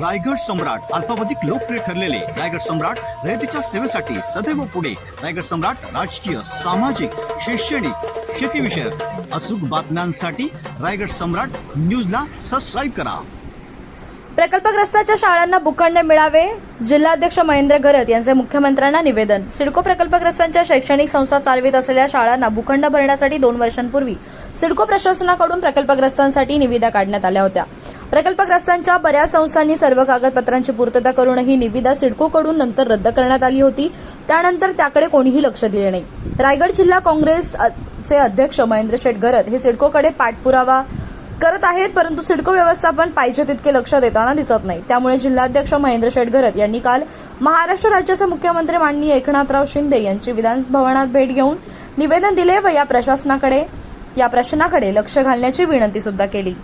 रायगड सम्राट अल्पावधिक लोकप्रिय ठरलेले रायगड सम्राट रयतेच्या सेवेसाठी सदैव पुढे. रायगड सम्राट राजकीय सामाजिक शैक्षणिक शेतीविषयक अचूक बातम्यांसाठी रायगड सम्राट न्यूजला सबस्क्राईब करा. प्रकल्पग्रस्तांच्या शाळांना भूखंड मिळावे? जिल्हाध्यक्ष महेंद्र घरत यांचे मुख्यमंत्र्यांना निवेदन. सिडको प्रकल्पग्रस्तांच्या शैक्षणिक संस्था चालवित असलेल्या शाळांना भूखंड भरण्यासाठी दोन वर्षांपूर्वी सिडको प्रशासनाकडून प्रकल्पग्रस्तांसाठी निविदा काढण्यात आल्या होत्या. प्रकल्पग्रस्तांच्या बऱ्याच संस्थांनी सर्व कागदपत्रांची पूर्तता करूनही निविदा सिडकोकडून नंतर रद्द करण्यात आली होती. त्यानंतर त्याकडे कोणीही लक्ष दिले नाही. रायगड जिल्हा काँग्रेसचे अध्यक्ष महेंद्र शेठ घरत हे सिडकोकडे पाठपुरावा करत आहेत परंतु सिडको व्यवस्थापन पाहिजे तितके लक्ष देताना दिसत नाही. त्यामुळे जिल्हाध्यक्ष महेंद्र शेटघरत यांनी काल महाराष्ट्र राज्याचे मुख्यमंत्री माननीय एकनाथराव शिंदे यांची विधानभवनात भेट घेऊन निवेदन दिले व या प्रशासनाकडे या प्रश्नाकडे लक्ष घालण्याची विनंती सुद्धा केली.